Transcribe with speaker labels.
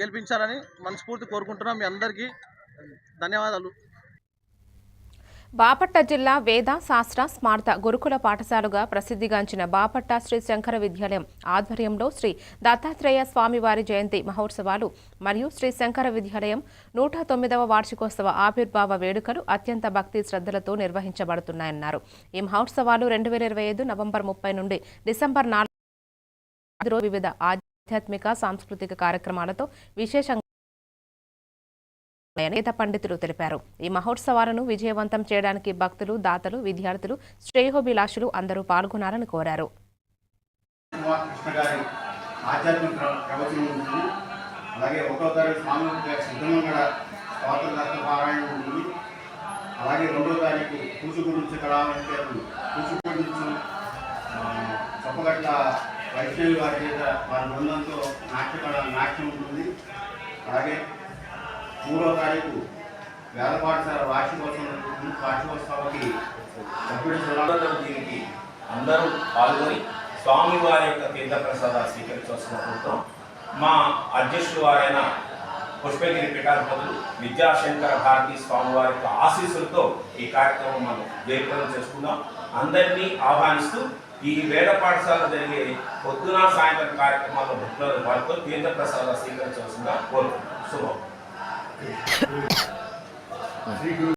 Speaker 1: గెలిపించాలని మనస్ఫూర్తి కోరుకుంటున్నాం మీ అందరికీ. ధన్యవాదాలు.
Speaker 2: బాపట్ల జిల్లా వేద శాస్త్ర స్మార్త గురుకుల పాఠశాలగా ప్రసిద్ధిగాంచిన బాపట్ల శ్రీ శంకర విద్యాలయం ఆధ్వర్యంలో శ్రీ దత్తాత్రేయ స్వామివారి జయంతి మహోత్సవాలు మరియు శ్రీ శంకర విద్యాలయం నూట తొమ్మిదవ వార్షికోత్సవ ఆవిర్భావ వేడుకలు అత్యంత భక్తి శ్రద్ధలతో నిర్వహించబడుతున్నాయన్నారు. ఈ మహోత్సవాలు రెండు వేల ఇరవై ఐదు నవంబర్ ముప్పై నుండి డిసెంబర్ నాలుగు వివిధ ఆధ్యాత్మిక సాంస్కృతిక కార్యక్రమాలతో విశేషంగా నేత పండితులు తెలిపారు. ఈ మహోత్సవాలను విజయవంతం చేయడానికి భక్తులు దాతలు విద్యార్థులు శ్రేయోభిలాషులు అందరూ పాల్గొనాలని కోరారు.
Speaker 3: అలాగే ఒకటో తారీఖు స్వామి సిద్ధమంగళ స్వాతంత్ర పారాయణ ఉంటుంది. అలాగే రెండో తారీఖు కూచిపూడి నుంచి కళావంతేరు కూచిపూడి నుంచి ఆ, చొప్పగట్ల వైష్ణవి వారి మీద వారి బృందంతో నాట్య నాట్యం ఉంటుంది. అలాగే మూడో తారీఖు వేద పాఠశాల వార్షికోత్సవం వార్షికోత్సవానికి సభ్యుడి
Speaker 4: అందరూ దీనికి అందరూ పాల్గొని స్వామివారి యొక్క తీర్థ ప్రసాదాలు స్వీకరించవలసిన మా అధ్యక్షుడు వారైన పుష్పగిరి పీఠాధిపతులు విద్యాశంకర భారతి స్వామివారి యొక్క ఆశీస్సులతో ఈ కార్యక్రమం మనం జయప్రదం చేసుకుందాం. అందరినీ ఆహ్వానిస్తూ ఈ వేద పాఠశాల జరిగే పొద్దున సాయంత్రం కార్యక్రమాల్లో భక్తులను పాల్గొని తీర్థ ప్రసాద స్వీకరించవలసిందిగా కోరుకుంటున్నాం. శుభం.